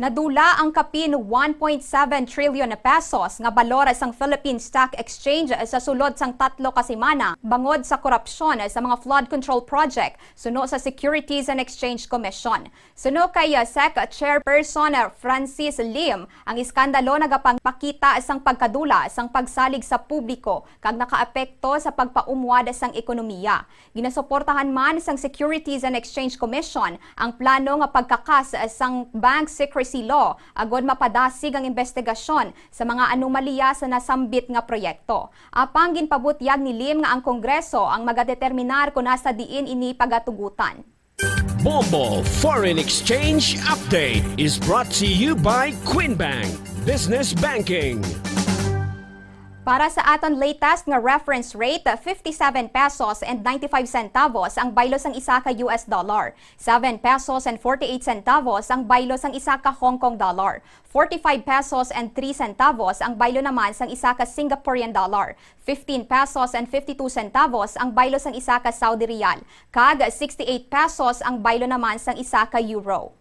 Nadula ang kapin 1.7 trilyon na pesos nga balora sang Philippine Stock Exchange sa sulod sang tatlo ka semana bangod sa korupsyon sa mga flood control project suno sa Securities and Exchange Commission. Suno kay uh, SEC Chairperson uh, Francis Lim, ang iskandalo nagapangpakita sang pagkadula sang pagsalig sa publiko kag nakaapekto sa pagpaumwad sang ekonomiya. Ginasuportahan man sang Securities and Exchange Commission ang plano nga pagkakas sang bank secrecy law agod mapadasig ang investigasyon sa mga anomalya sa nasambit nga proyekto. Apang ginpabutyag ni Lim nga ang Kongreso ang magadeterminar kung nasa diin ini pagatugutan. Bombo Foreign Exchange Update is brought to you by Quinbank Business Banking. Para sa aton latest nga reference rate, 57 pesos and 95 centavos ang baylos ang isa ka US dollar. 7 pesos and 48 centavos ang baylos ang isa ka Hong Kong dollar. 45 pesos and 3 centavos ang baylo naman sang isa ka Singaporean dollar. 15 pesos and 52 centavos ang baylos ang isa ka Saudi riyal. Kag 68 pesos ang baylo naman sang isa ka euro.